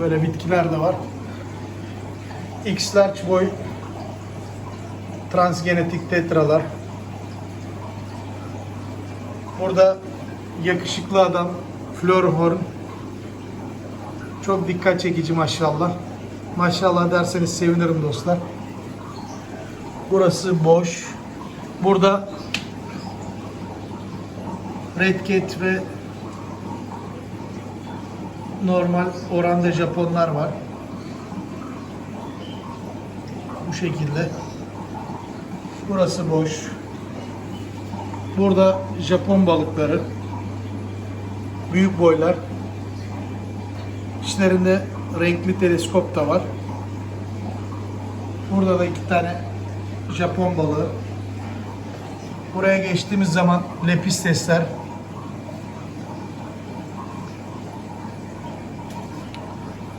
Böyle bitkiler de var. X large boy transgenetik tetralar. Burada yakışıklı adam Florhorn. Çok dikkat çekici maşallah. Maşallah derseniz sevinirim dostlar. Burası boş. Burada Red ve normal oranda Japonlar var. Bu şekilde. Burası boş. Burada Japon balıkları. Büyük boylar. İçlerinde renkli teleskop da var. Burada da iki tane Japon balığı. Buraya geçtiğimiz zaman lepistesler,